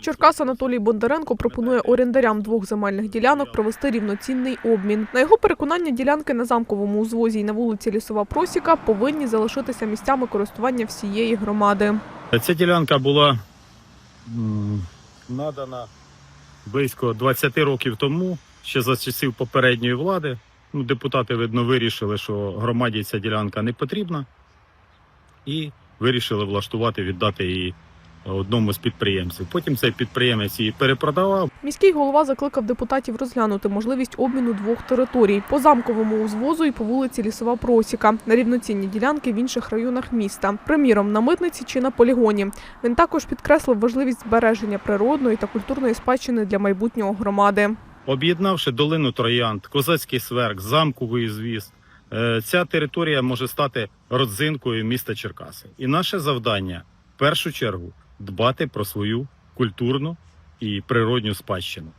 Черкас Анатолій Бондаренко пропонує орендарям двох земельних ділянок провести рівноцінний обмін. На його переконання, ділянки на замковому узвозі і на вулиці Лісова Просіка повинні залишитися місцями користування всієї громади. Ця ділянка була надана близько 20 років тому, ще за часів попередньої влади. Ну, депутати, видно, вирішили, що громаді ця ділянка не потрібна, і вирішили влаштувати, віддати її одному з підприємців. Потім цей підприємець її перепродавав. Міський голова закликав депутатів розглянути можливість обміну двох територій по замковому узвозу і по вулиці Лісова Просіка на рівноцінні ділянки в інших районах міста, приміром на митниці чи на полігоні. Він також підкреслив важливість збереження природної та культурної спадщини для майбутнього громади. Об'єднавши долину Троянд, Козацький сверк, замковий звіз, е, ця територія може стати родзинкою міста Черкаси. І наше завдання в першу чергу дбати про свою культурну і природню спадщину.